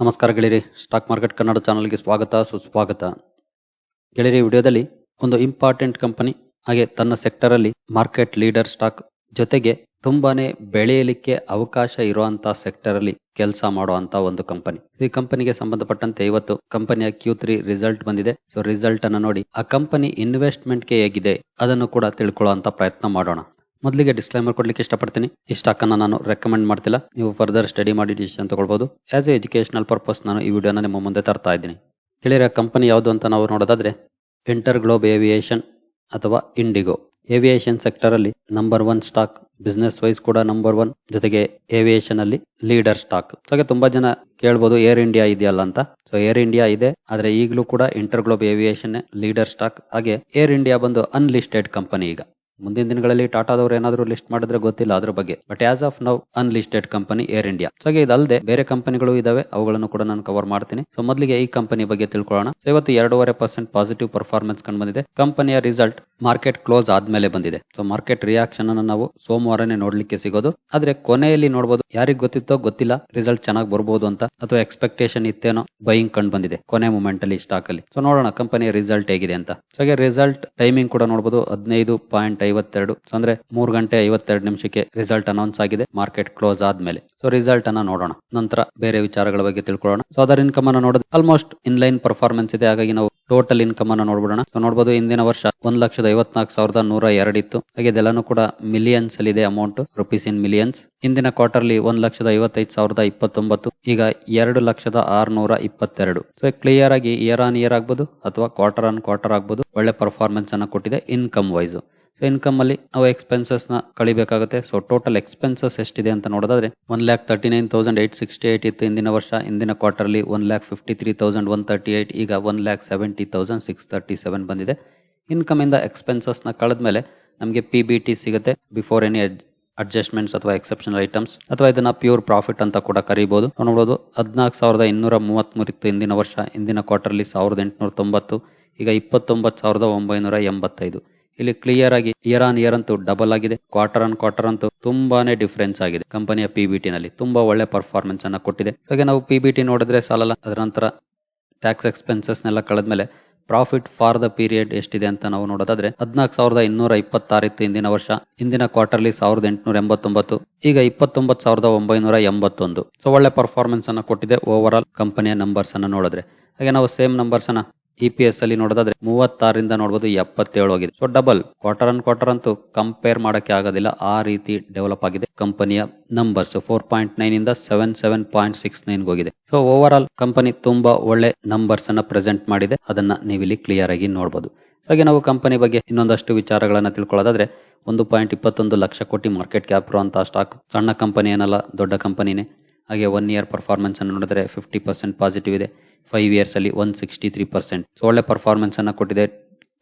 ನಮಸ್ಕಾರ ಗೆಳೆಯರಿ, stock market Kannada ಚಾನಲ್ಗೆ ಸ್ವಾಗತ, ಸುಸ್ವಾಗತ. ಗೆಳೆಯರಿ ವಿಡಿಯೋದಲ್ಲಿ ಒಂದು ಇಂಪಾರ್ಟೆಂಟ್ ಕಂಪನಿ, ಹಾಗೆ ತನ್ನ ಸೆಕ್ಟರ್ ಅಲ್ಲಿ ಮಾರ್ಕೆಟ್ ಲೀಡರ್ ಸ್ಟಾಕ್ ಜೊತೆಗೆ ತುಂಬಾನೇ ಬೆಳೆಯಲಿಕ್ಕೆ ಅವಕಾಶ ಇರುವಂತಹ ಸೆಕ್ಟರ್ ಅಲ್ಲಿ ಕೆಲಸ ಮಾಡುವಂತ ಒಂದು ಕಂಪನಿ. ಈ ಕಂಪನಿಗೆ ಸಂಬಂಧಪಟ್ಟಂತೆ ಇವತ್ತು ಕಂಪನಿಯ ಕ್ಯೂ ತ್ರೀ ರಿಸಲ್ಟ್ ಬಂದಿದೆ. ಸೊ ರಿಸಲ್ಟ್ ಅನ್ನು ನೋಡಿ ಆ ಕಂಪನಿ ಇನ್ವೆಸ್ಟ್ಮೆಂಟ್ಗೆ ಹೇಗಿದೆ ಅದನ್ನು ಕೂಡ ತಿಳ್ಕೊಳ್ಳುವಂತ ಪ್ರಯತ್ನ ಮಾಡೋಣ. ಮೊದಲಿಗೆ ಡಿಸ್ಕ್ಲೈಮರ್ ಕೊಡ್ಲಿಕ್ಕೆ ಇಷ್ಟಪಡ್ತೀನಿ. ಈ ಸ್ಟಾಕ್ ಅನ್ನ ನಾನು ರೆಕಮೆಂಡ್ ಮಾಡ್ತಿಲ್ಲ. ನೀವು ಫರ್ದರ್ ಸ್ಟಡಿ ಮಾಡಿ ಡಿಸಿಷನ್ ತಗೊಳ್ಬೋದು. ಆಸ್ ಎ ಎಜುಕೇಶನಲ್ ಪರ್ಪಸ್ ನಾನು ಈ ವಿಡಿಯೋನ ನಿಮ್ಮ ಮುಂದೆ ತರ್ತಾ ಇದ್ದೀನಿ. ಹೇಳಿರೋ ಕಂಪನಿ ಯಾವುದು ಅಂತ ನಾವು ನೋಡೋದಾದ್ರೆ ಇಂಟರ್ ಗ್ಲೋಬ್ ಏವಿಯೇಷನ್ ಅಥವಾ ಇಂಡಿಗೋ ಏವಿಯೇಷನ್ ಸೆಕ್ಟರ್ ಅಲ್ಲಿ number one stock business wise ಕೂಡ ನಂಬರ್ ಒನ್ ಜೊತೆಗೆ ಏವಿಯೇಷನ್ ಅಲ್ಲಿ ಲೀಡರ್ ಸ್ಟಾಕ್ ಹಾಗೆ ತುಂಬಾ ಜನ ಕೇಳ್ಬೋದು ಏರ್ ಇಂಡಿಯಾ ಇದೆಯಲ್ಲ ಅಂತ. ಸೊ ಏರ್ ಇಂಡಿಯಾ ಇದೆ, ಆದ್ರೆ ಈಗಲೂ ಕೂಡ InterGlobe aviation leader stock ಹಾಗೆ ಏರ್ ಇಂಡಿಯಾ ಬಂದು ಅನ್ಲಿಸ್ಟೆಡ್ ಕಂಪನಿ ಈಗ. ಮುಂದಿನ ದಿನಗಳಲ್ಲಿ ಟಾಟಾದವರು ಏನಾದರೂ ಲಿಸ್ಟ್ ಮಾಡಿದ್ರೆ ಗೊತ್ತಿಲ್ಲ ಅದ್ರ ಬಗ್ಗೆ. But as of now unlisted company Air India so ಇದಲ್ಲದೆ ಬೇರೆ ಕಂಪನಿಗಳು ಇದಾವೆ, ಅವುಗಳನ್ನು ಕೂಡ ನಾನು ಕವರ್ ಮಾಡ್ತೀನಿ. ಸೊ ಮೊದಲಿಗೆ ಈ ಕಂಪನಿ ಬಗ್ಗೆ ತಿಳ್ಕೊಳ್ಳೋಣ. ಇವತ್ತು ಎರಡೂವರೆ ಪರ್ಸೆಂಟ್ ಪಾಸಿಟಿವ್ ಪರ್ಫಾರ್ಮೆನ್ಸ್ ಕಂಡು ಬಂದಿದೆ. ಕಂಪನಿಯ ರಿಸಲ್ಟ್ ಮಾರ್ಕೆಟ್ ಕ್ಲೋಸ್ ಆದ್ಮೇಲೆ ಬಂದಿದೆ. ಸೊ ಮಾರ್ಕೆಟ್ ರಿಯಾಕ್ಷನ್ ಅನ್ನು ನಾವು ಸೋಮವಾರನೇ ನೋಡ್ಲಿಕ್ಕೆ ಸಿಗೋದು. ಆದ್ರೆ ಕೊನೆಯಲ್ಲಿ ನೋಡಬಹುದು ಯಾರಿಗ್ ಗೊತ್ತಿತ್ತೋ ಗೊತ್ತಿಲ್ಲ ರಿಸಲ್ಟ್ ಚೆನ್ನಾಗಿ ಬರಬಹುದು ಅಂತ ಅಥವಾ ಎಕ್ಸ್ಪೆಕ್ಟೇಷನ್ ಇತ್ತೇನೋ ಬೈಯಿಂಗ್ ಕಂಡು ಬಂದಿದೆ, ಕೊನೆ ಮೂಮೆಂಟ್ ಅಲ್ಲಿ ಸ್ಟಾಕ್ ಅಲ್ಲಿ. ಸೊ ನೋಡೋಣ ಕಂಪನಿ ರಿಸಲ್ಟ್ ಹೇಗಿದೆ ಅಂತ. ಸೊ ಹಾಗೆ ರಿಸಲ್ಟ್ ಟೈಮಿಂಗ್ ಕೂಡ ನೋಡಬಹುದು ಹದಿನೈದು ಪಾಯಿಂಟ್ ಐವತ್ತೆರಡು. ಸೊ ಅಂದ್ರೆ ಮೂರ್ ಗಂಟೆ ಐವತ್ತೆರಡು ನಿಮಿಷಕ್ಕೆ ರಿಸಲ್ಟ್ ಅನೌನ್ಸ್ ಆಗಿದೆ ಮಾರ್ಕೆಟ್ ಕ್ಲೋಸ್ ಆದ್ಮೇಲೆ. ಸೊ ರಿಸಲ್ಟ್ ಅನ್ನ ನೋಡೋಣ. ನಂತರ ಬೇರೆ ವಿಚಾರಗಳ ಬಗ್ಗೆ ತಿಳ್ಕೊಳ್ಳೋಣ. ಸೊ ಅದರ ಇನ್ಕಮ್ ಅನ್ನ ನೋಡೋದು ಆಲ್ಮೋಸ್ಟ್ ಇನ್ಲೈನ್ ಪರ್ಫಾರ್ಮೆನ್ಸ್ ಇದೆ. ಹಾಗಾಗಿ ನಾವು ಟೋಟಲ್ ಇನ್ಕಮ್ ಅನ್ನ ನೋಡ್ಬಿಡೋಣ. ಸೊ ನೋಡಬಹುದು ಇಂದಿನ ವರ್ಷ ಒಂದ್ ಲಕ್ಷದ ಐವತ್ನಾಲ್ಕು ಸಾವಿರದ ನೂರ ಇತ್ತು. ಹಾಗೆ ಇದೆಲ್ಲಾನು ಕೂಡ ಮಿಲಿಯನ್ಸ್ ಅಲ್ಲಿ ಇದೆ ಅಮೌಂಟ್ ರುಪೀಸ್ ಇನ್ ಮಿಲಿಯನ್ಸ್ ಇಂದಿನ ಕ್ವಾರ್ಟರ್ಲಿ ಒಂದ್ ಲಕ್ಷದ ಐವತ್ತೈದು ಸಾವಿರದ ಇಪ್ಪತ್ತೊಂಬತ್ತು, ಈಗ ಎರಡು ಲಕ್ಷದ ಆರ್ನೂರ ಇಪ್ಪತ್ತೆರಡು. ಸೊ ಕ್ಲಿಯರ್ ಆಗಿ ಇಯರ್ ಆನ್ ಇಯರ್ ಆಗ್ಬೋದು ಅಥವಾ ಕ್ವಾರ್ಟರ್ ಆನ್ ಕ್ವಾರ್ಟರ್ ಆಗ್ಬೋದು. ಒಳ್ಳೆ ಪರ್ಫಾರ್ಮೆನ್ಸ್ ಅನ್ನ ಕೊಟ್ಟಿದೆ ಇನ್ಕಮ್ ವೈಸ್ ಸೊ ಇನ್ಕಮ್ ಅಲ್ಲಿ ನಾವು ಎಕ್ಸ್ಪೆನ್ಸಸ್ನ ಕಳಿಬೇಕಾಗುತ್ತೆ. ಸೊ ಟೋಟಲ್ ಎಕ್ಸ್ಪೆನ್ಸಸ್ ಎಷ್ಟಿದೆ ಅಂತ ನೋಡೋದಾದ್ರೆ one lakh thirty nine thousand eight sixty eight ಇತ್ತು ಇಂದಿನ ವರ್ಷ. ಇಂದಿನ quarterly one lakh fifty three thousand one thirty eight ಈಗ one lakh seventy thousand six thirty seven ಬಂದಿದೆ. ಇನ್ಕಮ್ ಇಂದ ಎಕ್ಸ್ಪೆನ್ಸಸ್ನ ಕಳೆದ್ಮೇಲೆ ನಮಗೆ ಪಿ ಬಿ ಟಿ ಸಿಗುತ್ತೆ ಬಿಫೋರ್ ಎನಿ ಅಡ್ಜಸ್ಟ್ಮೆಂಟ್ಸ್ ಅಥವಾ ಎಕ್ಸೆಪ್ಷನಲ್ ಐಟಮ್ಸ್ ಅಥವಾ ಇದನ್ನ ಪ್ಯೂರ್ ಪ್ರಾಫಿಟ್ ಅಂತ ಕೂಡ ಕರೀಬಹುದು ನಾವು ನೋಡಬಹುದು ಹದಿನಾಲ್ಕು ಸಾವಿರದ ಇನ್ನೂರ ಮೂವತ್ಮೂರು ಇತ್ತು ಇಂದಿನ ವರ್ಷ ಇಂದಿನ ಕ್ವಾರ್ಟರ್ಲಿ ಸಾವಿರದ ಎಂಟುನೂರ ತೊಂಬತ್ತು, ಈಗ ಇಪ್ಪತ್ತೊಂಬತ್ತು ಸಾವಿರದ ಒಂಬೈನೂರ ಎಂಬತ್ತೈದು. ಇಲ್ಲಿ ಕ್ಲಿಯರ್ ಆಗಿ ಇಯರ್ ಆನ್ ಇಯರ್ ಅಂತೂ ಡಬಲ್ ಆಗಿದೆ ಕ್ವಾರ್ಟರ್ ಆನ್ ಕ್ವಾರ್ಟರ್ ಅಂತೂ ತುಂಬಾನೇ ಡಿಫರೆನ್ಸ್ ಆಗಿದೆ ಕಂಪನಿಯ ಪಿ ಬಿ ನಲ್ಲಿ. ತುಂಬಾ ಒಳ್ಳೆ ಪರ್ಫಾರ್ಮೆನ್ಸ್ ಅನ್ನ ಕೊಟ್ಟಿದೆ. ಹಾಗೆ ನಾವು ಪಿ ಬಿ ಟಿ ನೋಡಿದ್ರೆ ಸಾಲಲ್ಲ, ಅದರ ನಂತರ ಟ್ಯಾಕ್ಸ್ ಎಕ್ಸ್ಪೆನ್ಸಸ್ ನೆಲ್ಲ ಕಳೆದ್ಮೇಲೆ ಪ್ರಾಫಿಟ್ ಫಾರ್ ದ ಪೀರಿಯಡ್ ಎಷ್ಟಿದೆ ಅಂತ ನಾವು ನೋಡೋದಾದ್ರೆ ಹದಿನಾಲ್ಕು ಸಾವಿರದ ಇನ್ನೂರ ಇಪ್ಪತ್ತಾರಿತ್ತು ಇಂದಿನ ವರ್ಷ ಇಂದಿನ ಕ್ವಾರ್ಟರ್ಲಿ ಸಾವಿರದ ಎಂಟುನೂರ ಎಂಬತ್ತೊಂಬತ್ತು, ಈಗ ಇಪ್ಪತ್ತೊಂಬತ್ತು ಸಾವಿರದ ಒಂಬೈನೂರ ಎಂಬತ್ತೊಂದು. ಸೊ ಒಳ್ಳೆ ಪರ್ಫಾರ್ಮೆನ್ಸ್ ಅನ್ನ ಕೊಟ್ಟಿದೆ ಓವರ್ ಆಲ್ ಕಂಪನಿಯ ನಂಬರ್ಸ್ ಅನ್ನ ನೋಡಿದ್ರೆ. ಹಾಗೆ ನಾವು ಸೇಮ್ ನಂಬರ್ಸ್ ಅನ್ನ ಇ ಎಸ್ ಅಲ್ಲಿ ನೋಡೋದಾದ್ರೆ ಮೂವತ್ತಾರರಿಂದ ನೋಡಬಹುದು ಎಪ್ಪತ್ತೇಳು ಆಗಿದೆ. So double quarter on quarter ಅಂತೂ ಕಂಪೇರ್ ಮಾಡಕ್ಕೆ ಆಗೋದಿಲ್ಲ. ಆ ರೀತಿ ಡೆವಲಪ್ ಆಗಿದೆ ಕಂಪನಿಯ ನಂಬರ್ಸ್ ಫೋರ್ ಪಾಯಿಂಟ್ ನೈನ್ ಇಂದ seven seven point six nine ಹೋಗಿದೆ. ಸೊ ಓವರ್ ಆಲ್ ಕಂಪನಿ ತುಂಬಾ ಒಳ್ಳೆ ನಂಬರ್ಸ್ ಅನ್ನ ಪ್ರೆಸೆಂಟ್ ಮಾಡಿದೆ. ಅದನ್ನ ನೀವಿಲ್ಲಿ ಕ್ಲಿಯರ್ ಆಗಿ ನೋಡಬಹುದು ಹಾಗೆ ನಾವು ಕಂಪನಿ ಬಗ್ಗೆ ಇನ್ನೊಂದಷ್ಟು ವಿಚಾರಗಳನ್ನ ತಿಳ್ಕೊಳ್ಳೋದಾದ್ರೆ, ಒಂದು ಪಾಯಿಂಟ್ ಇಪ್ಪತ್ತೊಂದು ಲಕ್ಷ ಕೋಟಿ ಮಾರ್ಕೆಟ್ ಕ್ಯಾಪ್ ಅಂತ ಸ್ಟಾಕ್ ಸಣ್ಣ ಕಂಪನಿ ಏನಲ್ಲ ದೊಡ್ಡ ಕಂಪನಿನೇ ಹಾಗೆ ಒನ್ ಇಯರ್ ಪರ್ಫಾರ್ಮೆನ್ಸ್ ಅನ್ನು ನೋಡಿದ್ರೆ ಫಿಫ್ಟಿ ಪರ್ಸೆಂಟ್ ಪಾಸಿಟಿವ್ ಇದೆ. ಫೈವ್ ಇಯರ್ಸ್ ಅಲ್ಲಿ one sixty three percent so ಒಳ್ಳೆ ಪರ್ಫಾರ್ಮೆನ್ಸ್ ಅನ್ನ ಕೊಟ್ಟಿದೆ.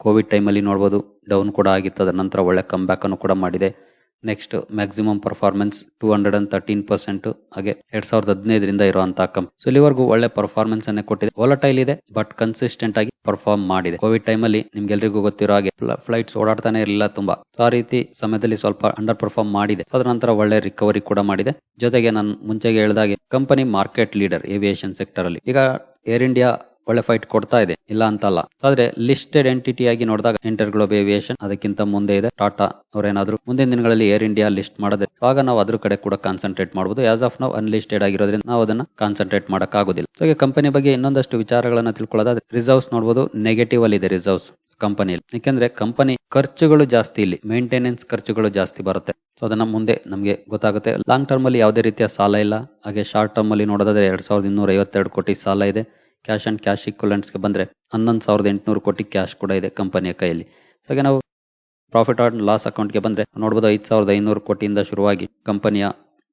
ಕೋವಿಡ್ ಟೈಮಲ್ಲಿ ನೋಡ್ಬೋದು ಡೌನ್ ಕೂಡ ಆಗಿತ್ತು. ಅದರ ನಂತರ ಒಳ್ಳೆ ಕಮ್ ಬ್ಯಾಕ್ ಅನ್ನು ಕೂಡ ಮಾಡಿದೆ. Next maximum performance two hundred and thirteen percent ಹಾಗೆ ಎರಡ್ ಸಾವಿರದ ಹದಿನೈದರಿಂದ ಇರುವಂತಹ ಕಂ ಸೊ ಇಲ್ಲಿವರೆಗೂ ಒಳ್ಳೆ ಪರ್ಫಾರ್ಮೆನ್ಸ್ ಅನ್ನೇ ಕೊಟ್ಟಿದೆ. ವಾಲಟೈಲ್ ಇದೆ ಬಟ್ ಕನ್ಸಿಸ್ಟೆಂಟ್ ಆಗಿ ಪರ್ಫಾರ್ಮ್ ಮಾಡಿದೆ. ಕೋವಿಡ್ ಟೈಮಲ್ಲಿ ನಿಮ್ಗೆಲ್ರಿಗೂ ಗೊತ್ತಿರೋ ಹಾಗೆ ಫ್ಲೈಟ್ಸ್ ಓಡಾಡ್ತಾನೆ ಇರಲಿಲ್ಲ ತುಂಬಾ. ಆ ರೀತಿ ಸಮಯದಲ್ಲಿ ಸ್ವಲ್ಪ ಅಂಡರ್ ಪರ್ಫಾರ್ಮ್ ಮಾಡಿದೆ ಅದರ ನಂತರ ಒಳ್ಳೆ ರಿಕವರಿ ಕೂಡ ಮಾಡಿದೆ. ಜೊತೆಗೆ ನಾನು ಮುಂಚೆಗೆ ಹೇಳಿದಾಗೆ company market leader aviation sector ಅಲ್ಲಿ. ಈಗ ಏರ್ ಇಂಡಿಯಾ ಒಳ್ಳೆ ಫೈಟ್ ಕೊಡ್ತಾ ಇದೆ. ಇಲ್ಲ ಅಂತಲ್ಲ. ಆದ್ರೆ ಲಿಸ್ಟೆಡ್ ಎಂಟಿಟಿ ಆಗಿ ನೋಡಿದಾಗ ಇಂಟರ್ ಗ್ಲೋಬ್ ಏವಿಯೇಷನ್ ಅದಕ್ಕಿಂತ ಮುಂದೆ ಇದೆ. ಟಾಟಾ ಅವ್ರೇನಾದ್ರು ಮುಂದಿನ ದಿನಗಳಲ್ಲಿ ಏರ್ ಇಂಡಿಯಾ ಲಿಸ್ಟ್ ಮಾಡದೆ, ಆಗ ನಾವು ಅದ್ರ ಕಡೆ ಕೂಡ ಕಾನ್ಸಂಟ್ರೇಟ್ ಮಾಡಬಹುದು ಆಸ್ ಆಫ್ ನಾವು ಅನ್ಲಿಸ್ಟೆಡ್ ಆಗಿರೋದ್ರಿಂದ ನಾವು ಅದನ್ನ ಕಾನ್ಸಂಟ್ರೇಟ್ ಮಾಡಕ್ ಆಗೋದಿಲ್ಲ ಹಾಗೆ ಕಂಪನಿ ಬಗ್ಗೆ ಇನ್ನೊಂದಷ್ಟು ವಿಚಾರಗಳನ್ನ ತಿಳ್ಕೊಳ್ಳೋದಾದ್ರೆ ರಿಸರ್ವ್ಸ್ ನೋಡಬಹುದು ನೆಗೆಟಿವ್ ಅಲ್ಲಿ ಇದೆ ರಿಸರ್ವ್ಸ್ ಕಂಪನಿಯಲ್ಲಿ ಯಾಕಂದ್ರೆ ಕಂಪನಿ ಖರ್ಚುಗಳು ಜಾಸ್ತಿ ಇಲ್ಲಿ ಮೇಂಟೆನೆನ್ಸ್ ಖರ್ಚುಗಳು ಜಾಸ್ತಿ ಬರುತ್ತೆ. ಸೊ ಅದನ್ನು ಮುಂದೆ ನಮಗೆ ಗೊತ್ತಾಗುತ್ತೆ. ಲಾಂಗ್ ಟರ್ಮಲ್ಲಿ ಯಾವುದೇ ರೀತಿಯ ಸಾಲ ಇಲ್ಲ. ಹಾಗೆ ಶಾರ್ಟ್ ಟರ್ಮಲ್ಲಿ ನೋಡೋದಾದ್ರೆ ಎರಡು ಸಾವಿರದ ಇನ್ನೂರ ಐವತ್ತೆರಡು ಕೋಟಿ ಸಾಲ ಇದೆ. ಕ್ಯಾಶ್ ಆ್ಯಂಡ್ ಕ್ಯಾಶ್ ಇಕ್ವಲೆಂಟ್ಸ್ಗೆ ಬಂದರೆ ಹನ್ನೊಂದು ಸಾವಿರದ ಎಂಟುನೂರು ಕೋಟಿ ಕ್ಯಾಶ್ ಕೂಡ ಇದೆ ಕಂಪನಿಯ ಕೈಯಲ್ಲಿ. ಹಾಗೆ ನಾವು ಪ್ರಾಫಿಟ್ ಆ್ಯಂಡ್ ಲಾಸ್ ಅಕೌಂಟ್ಗೆ ಬಂದರೆ ನೋಡ್ಬೋದು ಐದು ಸಾವಿರದ ಐನೂರು ಕೋಟಿಯಿಂದ ಶುರುವಾಗಿ ಕಂಪನಿಯ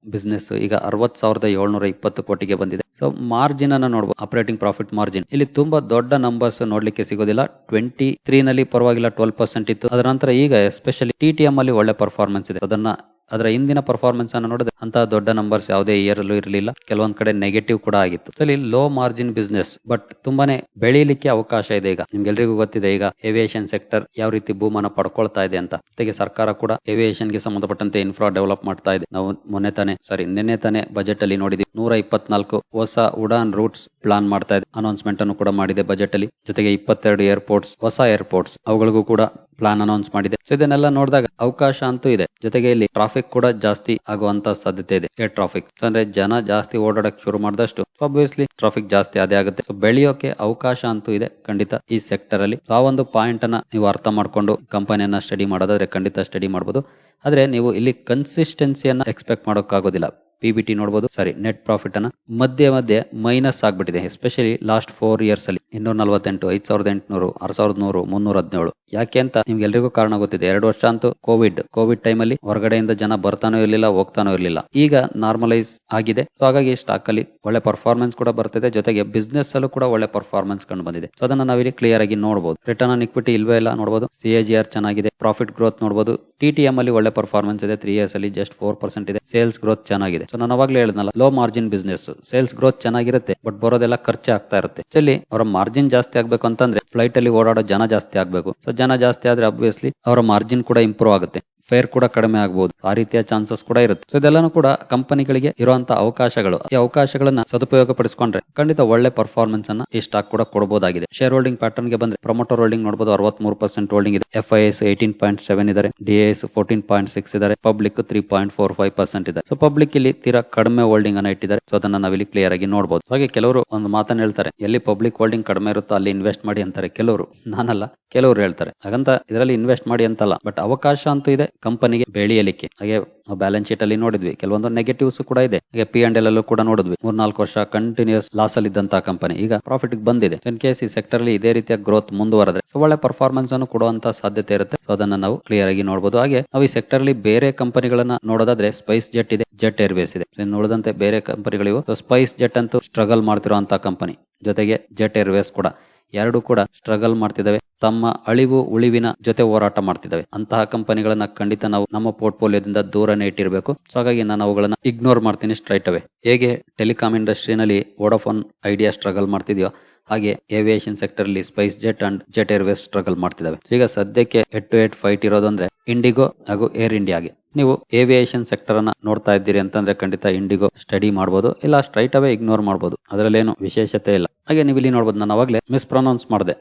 ಬಿಸ್ನೆಸ್ ಈಗ ಅರವತ್ ಸಾವಿರದ ಏಳ್ನೂರ ಇಪ್ಪತ್ತು ಕೋಟಿಗೆ ಬಂದಿದೆ. ಸೊ ಮಾರ್ಜಿನ್ ಅನ್ನ ನೋಡಬಹುದು ಆಪರೇಟಿಂಗ್ ಪ್ರಾಫಿಟ್ ಮಾರ್ಜಿನ್ ಇಲ್ಲಿ ತುಂಬಾ ದೊಡ್ಡ ನಂಬರ್ಸ್ ನೋಡ್ಲಿಕ್ಕೆ ಸಿಗೋದಿಲ್ಲ. ಟ್ವೆಂಟಿ ತ್ರೀ ನಲ್ಲಿ ಪರವಾಗಿಲ್ಲ ಟ್ವೆಲ್ ಪರ್ಸೆಂಟ್ ಇತ್ತು. ಅದರ ನಂತರ ಈಗ ಎಸ್ಪೆಷಲಿ ಟಿ ಟಿ ಎಂ ಅಲ್ಲಿ ಒಳ್ಳೆ ಪರ್ಫಾರ್ಮೆನ್ಸ್ ಇದೆ. ಅದನ್ನ ಅದರ ಹಿಂದಿನ ಪರ್ಫಾರ್ಮೆನ್ಸ್ ಅನ್ನು ನೋಡಿದ್ರೆ ಅಂತ ದೊಡ್ಡ ನಂಬರ್ಸ್ ಯಾವುದೇ ಇಯರ್ ಅಲ್ಲೂ ಇರಲಿಲ್ಲ. ಕೆಲವೊಂದ್ ಕಡೆ ನೆಗೆಟಿವ್ ಕೂಡ ಆಗಿತ್ತು. ಇಲ್ಲಿ ಲೋ ಮಾರ್ಜಿನ್ ಬಿಸ್ನೆಸ್ ಬಟ್ ತುಂಬಾನೇ ಬೆಳೀಲಿಕ್ಕೆ ಅವಕಾಶ ಇದೆ ಈಗ. ನಿಮ್ಗೆಲ್ರಿಗೂ ಗೊತ್ತಿದೆ ಈಗ ಏವಿಯೇಷನ್ ಸೆಕ್ಟರ್ ಯಾವ ರೀತಿ ಭೂಮನ ಪಡ್ಕೊಳ್ತಾ ಇದೆ ಅಂತ. ಜೊತೆಗೆ ಸರ್ಕಾರ ಕೂಡ ಏವಿಯೇಷನ್ಗೆ ಸಂಬಂಧಪಟ್ಟಂತೆ ಇನ್ಫ್ರಾ ಡೆವಲಪ್ ಮಾಡ್ತಾ ಇದೆ. ನಾವು ಮೊನ್ನೆ ತಾನೆ ಸಾರಿ ನಿನ್ನೆ ತಾನೆ ಬಜೆಟ್ ಅಲ್ಲಿ ನೋಡಿದ್ವಿ. ನೂರ ಇಪ್ಪತ್ನಾಲ್ಕು ಹೊಸ ಉಡಾನ್ ರೂಟ್ಸ್ ಪ್ಲಾನ್ ಮಾಡ್ತಾ ಇದೆ. ಅನೌನ್ಸ್ಮೆಂಟ್ ಅನ್ನು ಕೂಡ ಮಾಡಿದೆ ಬಜೆಟ್ ಅಲ್ಲಿ. ಜೊತೆಗೆ ಇಪ್ಪತ್ತೆರಡು ಏರ್ಪೋರ್ಟ್ಸ್ ಹೊಸ ಏರ್ಪೋರ್ಟ್ಸ್ ಅವುಗಳಿಗೂ ಕೂಡ ಪ್ಲಾನ್ ಅನೌನ್ಸ್ ಮಾಡಿದೆ. ಸೊ ಇದನ್ನೆಲ್ಲ ನೋಡಿದಾಗ ಅವಕಾಶ ಅಂತೂ ಇದೆ. ಜೊತೆಗೆ ಇಲ್ಲಿ ಟ್ರಾಫಿಕ್ ಕೂಡ ಜಾಸ್ತಿ ಆಗುವಂತ ಸಾಧ್ಯತೆ ಇದೆ. ಏರ್ ಟ್ರಾಫಿಕ್ ಅಂದ್ರೆ ಜನ ಜಾಸ್ತಿ ಓಡಾಡಕ್ ಶುರು ಮಾಡಿದಷ್ಟು ಆಬ್ವಿಯಸ್ಲಿ ಟ್ರಾಫಿಕ್ ಜಾಸ್ತಿ ಅದೇ ಆಗುತ್ತೆ. ಸೊ ಬೆಳೆಯೋಕೆ ಅವಕಾಶ ಅಂತೂ ಇದೆ ಖಂಡಿತ ಈ ಸೆಕ್ಟರ್ ಅಲ್ಲಿ. ಆ ಒಂದು ಪಾಯಿಂಟ್ ಅನ್ನ ನೀವು ಅರ್ಥ ಮಾಡ್ಕೊಂಡು ಕಂಪನಿಯನ್ನ ಸ್ಟಡಿ ಮಾಡೋದಾದ್ರೆ ಖಂಡಿತ ಸ್ಟಡಿ ಮಾಡಬಹುದು ಆದ್ರೆ ನೀವು ಇಲ್ಲಿ ಕನ್ಸಿಸ್ಟೆನ್ಸಿಯನ್ನ ಎಕ್ಸ್ಪೆಕ್ಟ್ ಮಾಡೋಕ್ಕಾಗೋದಿಲ್ಲ. ಪಿ ನೋಡಬಹುದು ಸಾರಿ ನೆಟ್ ಪ್ರಾಫಿಟ್ ಅನ್ನ ಮಧ್ಯೆ ಮಧ್ಯೆ ಮೈನಸ್ ಆಗ್ಬಿಟ್ಟಿದೆ. ಎಸ್ಪೆಷಲಿ ಲಾಸ್ಟ್ ಫೋರ್ ಇಯರ್ಸ್ ಅಲ್ಲಿ ಇನ್ನೂರ ನಲವತ್ತೆಂಟು, ಐದ್ ಸಾವಿರದ ಎಂಟುನೂರು, ಆರ್ ಸಾವಿರದ ನೂರು, ಮುನ್ನೂರ ಹದಿನೇಳು. ಯಾಕೆ ಅಂತ ನಿಮ್ಗೆ ಎಲ್ರಿಗೂ ಕಾರಣ ಗೊತ್ತಿದೆ. ಎರಡು ವರ್ಷ ಅಂತೂ ಕೋವಿಡ್ ಕೋವಿಡ್ ಟೈಮ್ ಅಲ್ಲಿ ಹೊರಗಡೆಯಿಂದ ಜನ ಬರ್ತಾನೂ ಇರಲಿಲ್ಲ, ಹೋಗ್ತಾನೂ ಇರಲಿಲ್ಲ. ಈಗ ನಾರ್ಮಲೈಸ್ ಆಗಿದೆ. ಹಾಗಾಗಿ ಸ್ಟಾಕ್ ಅಲ್ಲಿ ಒಳ್ಳೆ ಪರ್ಫಾರ್ಮೆನ್ಸ್ ಕೂಡ ಬರ್ತಿದೆ. ಜೊತೆಗೆ ಬಿಸ್ನೆಸ್ ಅಲ್ಲೂ ಕೂಡ ಒಳ್ಳೆ ಪರ್ಫಾರ್ಮೆನ್ಸ್ ಕಂಡು ಬಂದಿದೆ. ಸೊ ಅದನ್ನ ನಾವಿಲ್ಲಿ ಕ್ಲಿಯರ್ ಆಗಿ ನೋಡಬಹುದು ರಿಟರ್ನ್ ಆನ್ ಇಕ್ವಿಟಿ ಇಲ್ವೇ ಇಲ್ಲ ನೋಡಬಹುದು ಸಿ ಎ ಜಿ ಆರ್ ಚೆನ್ನಾಗಿದೆ. ಪ್ರಾಫಿಟ್ ಗ್ರೋತ್ ನೋಡಬಹುದು ಟಿ ಟಿ ಎಂ ಅಲ್ಲಿ ಒಳ್ಳೆ ಪರ್ಫಾರ್ಮೆನ್ಸ್ ಇದೆ. ತ್ರೀ ಇಯರ್ಸ್ ಅಲ್ಲಿ ಜಸ್ಟ್ ಫೋರ್ ಪರ್ಸೆಂಟ್ ಇದೆ. ಸೇಲ್ಸ್ ಗ್ರೋತ್ ಚೆನ್ನಾಗಿದೆ. ಸೊ ನಾನು ಅವಾಗ್ಲೇ ಹೇಳಿದ್ನಲ್ಲ low margin business sales growth ಚೆನ್ನಾಗಿರುತ್ತೆ ಬಟ್ ಬರೋದೆಲ್ಲ ಖರ್ಚು ಆಗ್ತಾ ಇರುತ್ತೆ. ಇಲ್ಲಿ ಅವರ ಮಾರ್ಜಿನ್ ಜಾಸ್ತಿ ಆಗ್ಬೇಕು ಅಂತಂದ್ರೆ ಫ್ಲೈಟ್ ಅಲ್ಲಿ ಓಡಾಡೋ ಜನ ಜಾಸ್ತಿ ಆಗ್ಬೇಕು. ಸೊ ಜನ ಜಾಸ್ತಿ ಆದ್ರೆ ಅಬ್ವಿಯಸ್ಲಿ ಅವರ ಮಾರ್ಜಿನ್ ಕೂಡ ಇಂಪ್ರೂವ್ ಆಗುತ್ತೆ. ಫೇರ್ ಕೂಡ ಕಡಿಮೆ ಆಗಬಹುದು ಆ ರೀತಿಯ ಚಾನ್ಸಸ್ ಕೂಡ ಇರುತ್ತೆ. ಸೊ ಇದೆಲ್ಲಾನು ಕೂಡ ಕಂಪನಿಗಳಿಗೆ ಇರುವಂತಹ ಅವಕಾಶಗಳು. ಈ ಅವಕಾಶಗಳನ್ನ ಸದುಪಯೋಗ ಪಡಿಸಿಕೊಂಡ್ರೆ ಖಂಡಿತ ಒಳ್ಳೆ ಪರ್ಫಾರ್ಮೆನ್ಸ್ ಅನ್ನ ಈ ಸ್ಟಾಕ್ ಕೂಡ ಕೊಡಬಹುದಾಗಿದೆ ಶೇರ್ ಹೋಲ್ಡಿಂಗ್ ಪ್ಯಾಟರ್ನ್ಗೆ ಬಂದ್ರೆ ಪ್ರಮೋಟರ್ ಹೋಲ್ಡಿಂಗ್ ನೋಡಬಹುದು ಅರವತ್ಮೂರು ಪರ್ಸೆಂಟ್ ಹೋಲ್ಡಿಂಗ್ ಇದೆ. F I S eighteen point seven ಇದಾರೆ ಡಿಎಸ್ ಫೋರ್ಟೀನ್ ಪಾಯಿಂಟ್ ಸಿಕ್ಸ್ ಇದಾರೆ public three point four five percent ಇದೆ. ಸೊ ಪಬ್ಲಿಕ್ ಇಲ್ಲಿ ತೀರಾ ಕಡಿಮೆ ಹೋಲ್ಡಿಂಗ್ ಅನ್ನ ಇಟ್ಟಿದ್ದಾರೆ. ಸೊ ಅದನ್ನ ನಾವಿಲ್ಲಿ ಕ್ಲಿಯರ್ ಆಗಿ ನೋಡಬಹುದು ಹಾಗೆ ಕೆಲವರು ಒಂದು ಮಾತನ್ನ ಹೇಳ್ತಾರೆ, ಎಲ್ಲಿ ಪಬ್ಲಿಕ್ ಹೋಲ್ಡಿಂಗ್ ಕಡಿಮೆ ಇರುತ್ತೋ ಅಲ್ಲಿ ಇನ್ವೆಸ್ಟ್ ಮಾಡಿ ಅಂತಾರೆ ಕೆಲವರು. ನಾನಲ್ಲ, ಕೆಲವರು ಹೇಳ್ತಾರೆ. ಹಾಗಂತ ಇದರಲ್ಲಿ ಇನ್ವೆಸ್ಟ್ ಮಾಡಿ ಅಂತಲ್ಲ ಬಟ್ ಅವಕಾಶ ಅಂತೂ ಇದೆ ಕಂಪನಿಗೆ ಬೆಳೆಯಲಿಕ್ಕೆ. ಹಾಗೆ ಬ್ಯಾಲೆನ್ಸ್ ಶೀಟ್ ಅಲ್ಲಿ ನೋಡಿದ್ವಿ. ಕೆಲವೊಂದು ನೆಗೆಟಿವ್ಸ್ ಕೂಡ ಇದೆ. ಹಾಗೆ ಪಿ ಅಂಡ್ ಎಲ್ ಅಲ್ಲೂ ಕೂಡ ನೋಡಿದ್ವಿ. ಮೂರ್ನಾಲ್ಕು ವರ್ಷ ಕಂಟಿನ್ಯೂಸ್ ಲಾಸ್ ಅಲ್ಲಿ ಇದ್ದಂತಹ ಕಂಪನಿ ಈಗ ಪ್ರಾಫಿಟ್ ಬಂದಿದೆ. ಇನ್ ಕೇಸ್ ಈ ಸೆಕ್ಟರ್ ಅಲ್ಲಿ ಇದೇ ರೀತಿಯ ಗ್ರೋತ್ ಮುಂದುವರೆದ್ರೆ ಸೊ ಒಳ್ಳೆ ಪರ್ಫಾರ್ಮೆನ್ಸ್ ಅನ್ನು ಕೊಡುವಂತ ಸಾಧ್ಯತೆ ಇರುತ್ತೆ. ಸೊ ಅದನ್ನ ನಾವು ಕ್ಲಿಯರ್ ಆಗಿ ನೋಡಬಹುದು ಹಾಗೆ ನಾವು ಈ ಸೆಕ್ಟರ್ ಅಲ್ಲಿ ಬೇರೆ ಕಂಪನಿಗಳನ್ನ ನೋಡೋದಾದ್ರೆ ಸ್ಪೈಸ್ ಜೆಟ್ ಇದೆ. ಜೆಟ್ ಏರ್ವೇಸ್ ಇದೆ. ನೋಡಿದಂತೆ ಬೇರೆ ಕಂಪನಿಗಳಿವು ಸ್ಪೈಸ್ ಜೆಟ್ ಅಂತೂ ಸ್ಟ್ರಗಲ್ ಮಾಡ್ತಿರುವಂತಹ ಕಂಪನಿ ಜೊತೆಗೆ ಜೆಟ್ ಏರ್ವೇಸ್ ಕೂಡ. ಎರಡು ಕೂಡ ಸ್ಟ್ರಗಲ್ ಮಾಡ್ತಿದ್ದಾವೆ. ತಮ್ಮ ಅಳಿವು, ಉಳಿವಿನ ಜೊತೆ ಹೋರಾಟ ಮಾಡ್ತಿದ್ದಾವೆ. ಅಂತಹ ಕಂಪನಿಗಳನ್ನ ಖಂಡಿತ ನಾವು ನಮ್ಮ ಪೋರ್ಟ್ಫೋಲಿಯೋದಿಂದ ದೂರನೇ ಇಟ್ಟಿರಬೇಕು. ಸೊ ಹಾಗಾಗಿ ನಾನು ಅವುಗಳನ್ನ ಇಗ್ನೋರ್ ಮಾಡ್ತೀನಿ ಸ್ಟ್ರೈಟ್ ಅವೇ ಹೇಗೆ ಟೆಲಿಕಾಂ ಇಂಡಸ್ಟ್ರಿನಲ್ಲಿ ವೋಡಾಫೋನ್ ಐಡಿಯಾ ಸ್ಟ್ರಗಲ್ ಮಾಡ್ತಿದೆಯೋ, ಹಾಗೆ ಏವಿಯೇಷನ್ ಸೆಕ್ಟರ್ ಅಲ್ಲಿ SpiceJet and Jet Airways struggle ಮಾಡ್ತಿದ್ದಾವೆ ಈಗ ಸದ್ಯಕ್ಕೆ ಎಟ್ ಟು ಎಟ್ ಫೈಟ್ ಇರೋದು ಅಂದ್ರೆ ಇಂಡಿಗೋ ಹಾಗೂ ಏರ್ ಇಂಡಿಯಾಗೆ ನೀವು ಏವಿಯೇಷನ್ ಸೆಕ್ಟರ್ ಅನ್ನ ನೋಡ್ತಾ ಇದ್ದೀರಿ ಅಂತಂದ್ರೆ ಖಂಡಿತ ಇಂಡಿಗೋ ಸ್ಟಡಿ ಮಾಡಬಹುದು ಇಲ್ಲ ಸ್ಟ್ರೈಟ್ ಅವೇ ಇಗ್ನೋರ್ ಮಾಡಬಹುದು ಅದರಲ್ಲೇನು ವಿಶೇಷತೆ ಇಲ್ಲ. ಹಾಗೆ ನೀವು ಇಲ್ಲಿ ನೋಡ್ಬೋದು, ನಾನು ಅವಾಗಲೇ ಮಿಸ್ ಪ್ರೊನೌನ್ಸ್ ಮಾಡಿದೆ.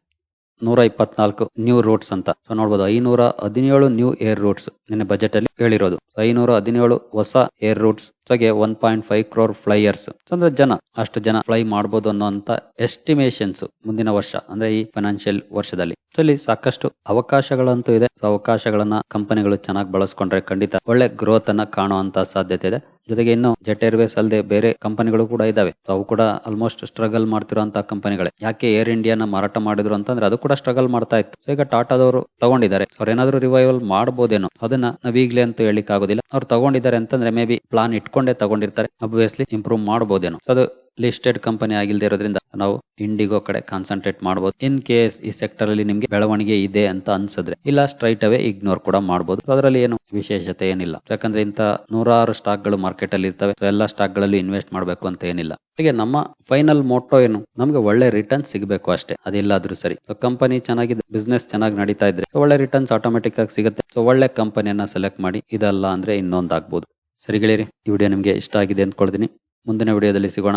ನೂರ ಇಪ್ಪತ್ನಾಲ್ಕು ನ್ಯೂ ರೂಟ್ಸ್ ಅಂತ. ಸೊ ನೋಡ್ಬೋದು, ಐನೂರ ಹದಿನೇಳು ನ್ಯೂ ಏರ್ ರೂಟ್ಸ್ ನಿನ್ನೆ ಬಜೆಟ್ ಅಲ್ಲಿ ಹೇಳಿರೋದು. ಐನೂರ ಹದಿನೇಳು ಹೊಸ ಏರ್ ರೂಟ್ಸ್ ಜೊತೆಗೆ one point five crore flyers ಅಂದ್ರೆ ಜನ, ಅಷ್ಟು ಜನ ಫ್ಲೈ ಮಾಡಬಹುದು ಅನ್ನೋಂತ ಎಸ್ಟಿಮೇಷನ್ಸ್ ಮುಂದಿನ ವರ್ಷ, ಅಂದ್ರೆ ಈ ಫೈನಾನ್ಷಿಯಲ್ ವರ್ಷದಲ್ಲಿ. ಇಲ್ಲಿ ಸಾಕಷ್ಟು ಅವಕಾಶಗಳಂತೂ ಇದೆ. ಅವಕಾಶಗಳನ್ನ ಕಂಪನಿಗಳು ಚೆನ್ನಾಗಿ ಬಳಸ್ಕೊಂಡ್ರೆ ಖಂಡಿತ ಒಳ್ಳೆ ಗ್ರೋತ್ ಅನ್ನ ಕಾಣುವಂತ ಸಾಧ್ಯತೆ ಇದೆ. ಜೊತೆಗೆ ಇನ್ನು ಜೆಟ್ ಏರ್ವೇಸ್ ಅಲ್ಲದೆ ಬೇರೆ ಕಂಪನಿಗಳು ಕೂಡ ಇದಾವೆ. ಅವು ಕೂಡ ಆಲ್ಮೋಸ್ಟ್ ಸ್ಟ್ರಗಲ್ ಮಾಡ್ತಿರುವಂತಹ ಕಂಪನಿಗಳೇ. ಯಾಕೆ ಏರ್ ಇಂಡಿಯಾನ ಮಾರಾಟ ಮಾಡಿದ್ರು ಅಂತಂದ್ರೆ ಅದು ಕೂಡ ಸ್ಟ್ರಗಲ್ ಮಾಡ್ತಾ ಇತ್ತು. ಈಗ ಟಾಟಾದವರು ತಗೊಂಡಿದ್ದಾರೆ. ಅವ್ರು ಏನಾದ್ರು ರಿವೈವಲ್ ಮಾಡಬಹುದೇನೋ ಅದನ್ನ ನಾವ್ ಈಗ್ಲೇ ಅಂತ ಹೇಳಿಕ್ ಆಗೋದಿಲ್ಲ ಅವ್ರು ತಗೊಂಡಿದ್ದಾರೆ ಅಂತಂದ್ರೆ ಮೇ ಬಿ ಪ್ಲಾನ್ ಇಟ್ಕೊಂಡೇ ತಗೊಂಡಿರ್ತಾರೆ. ಅಬ್ವಿಯಸ್ಲಿ ಇಂಪ್ರೂವ್ ಮಾಡಬಹುದೇನೋ ಅದು ಲಿಸ್ಟೆಡ್ ಕಂಪನಿ ಆಗಿಲ್ದೇ ಇರೋದ್ರಿಂದ ನಾವು ಇಂಡಿಗೋ ಕಡೆ ಕಾನ್ಸಂಟ್ರೇಟ್ ಮಾಡಬಹುದು ಇನ್ ಕೇಸ್ ಈ ಸೆಕ್ಟರ್ ಅಲ್ಲಿ ನಿಮ್ಗೆ ಬೆಳವಣಿಗೆ ಇದೆ ಅಂತ ಅನ್ಸಿದ್ರೆ, ಇಲ್ಲ ಸ್ಟ್ರೈಟ್ ಅವೇ ಇಗ್ನೋರ್ ಕೂಡ ಮಾಡಬಹುದು ಅದರಲ್ಲಿ ಏನು ವಿಶೇಷತೆ ಏನಿಲ್ಲ. ಯಾಕಂದ್ರೆ ಇಂತ ನೂರಾರು ಸ್ಟಾಕ್ಗಳು ಮಾರ್ಕೆಟ್ ಅಲ್ಲಿ ಇರ್ತವೆ. ಎಲ್ಲಾ ಸ್ಟಾಕ್ಗಳಲ್ಲಿ ಇನ್ವೆಸ್ಟ್ ಮಾಡಬೇಕು ಅಂತ ಏನಿಲ್ಲ. ಹೀಗೆ ನಮ್ಮ ಫೈನಲ್ ಮೋಟೋ ಏನು? ನಮ್ಗೆ ಒಳ್ಳೆ ರಿಟರ್ನ್ ಸಿಗಬೇಕು ಅಷ್ಟೇ. ಅದಿಲ್ಲಾದ್ರೂ ಸರಿ. ಕಂಪನಿ ಚೆನ್ನಾಗಿದೆ ಬಿಸ್ನೆಸ್ ಚೆನ್ನಾಗಿ ನಡೀತಾ ಇದ್ರೆ ಒಳ್ಳೆ ರಿಟರ್ನ್ಸ್ ಆಟೋಮೆಟಿಕ್ ಆಗಿ ಸಿಗುತ್ತೆ. ಸೊ ಒಳ್ಳೆ ಕಂಪನಿಯನ್ನ ಸೆಲೆಕ್ಟ್ ಮಾಡಿ ಇದಲ್ಲ ಅಂದ್ರೆ ಇನ್ನೊಂದಾಗ್ಬೋದು. ಸರಿ ಗೆಳೆಯರಿ ಈ ವಿಡಿಯೋ ನಿಮ್ಗೆ ಇಷ್ಟ ಆಗಿದೆ ಅಂದ್ಕೊಳ್ತೀನಿ. ಮುಂದಿನ ವಿಡಿಯೋದಲ್ಲಿ ಸಿಗೋಣ.